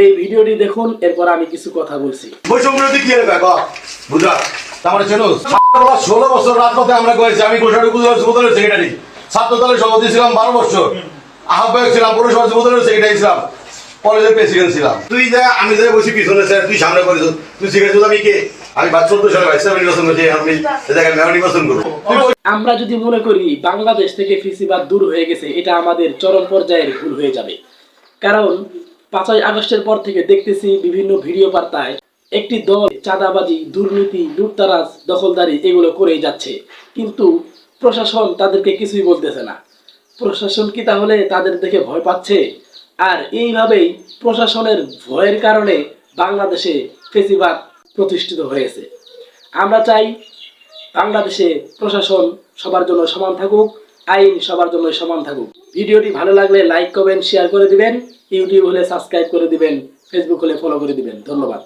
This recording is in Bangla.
এই ভিডিওটি দেখুন এরপর আমি কিছু কথা বলছি। বৈষম্য কি বুঝা? আমার চেনো ষোলো বছর রাজপথে আমরা করেছি আমি গোসাড়ি যুবদলের সেক্রেটারি। ছাত্র দলের সভাপতি ছিলাম বারো বছর আহ্বায়ক ছিলাম পৌরসভা যুবদলের সেক্রেটারি ছিলাম কলেজের প্রেসিডেন্ট ছিলাম। তুই যা আমি যে বসি পিছনে স্যার তুই সামনে করে তুই শিখেছিস আমি কে? আমি চোদ্দ সালে ভাইস নির্বাচন করছি আমি জায়গায় মেয়র নির্বাচন করব। আমরা যদি মনে করি বাংলাদেশ থেকে ফিসিবাদ দূর হয়ে গেছে এটা আমাদের চরম পর্যায়ের ভুল হয়ে যাবে। কারণ পাঁচই আগস্টের পর থেকে দেখতেছি বিভিন্ন ভিডিও বার্তায় একটি দল চাঁদাবাজি, দুর্নীতি, লুটতারাজ, দখলদারি এগুলো করেই যাচ্ছে। কিন্তু প্রশাসন তাদেরকে কিছুই বলতেছে না। প্রশাসন কি তাহলে তাদের দেখে ভয় পাচ্ছে? আর এইভাবেই প্রশাসনের ভয়ের কারণে বাংলাদেশে ফেসিবাদ প্রতিষ্ঠিত হয়েছে। আমরা চাই বাংলাদেশে প্রশাসন সবার জন্য সমান থাকুক, আইন সবার জন্য সমান থাকুক। ভিডিওটি ভালো লাগলে লাইক, কমেন্ট শেয়ার করে দিবেন। ইউটিউব হলে সাবস্ক্রাইব করে দিবেন ফেসবুক হলে ফলো করে দিবেন। ধন্যবাদ।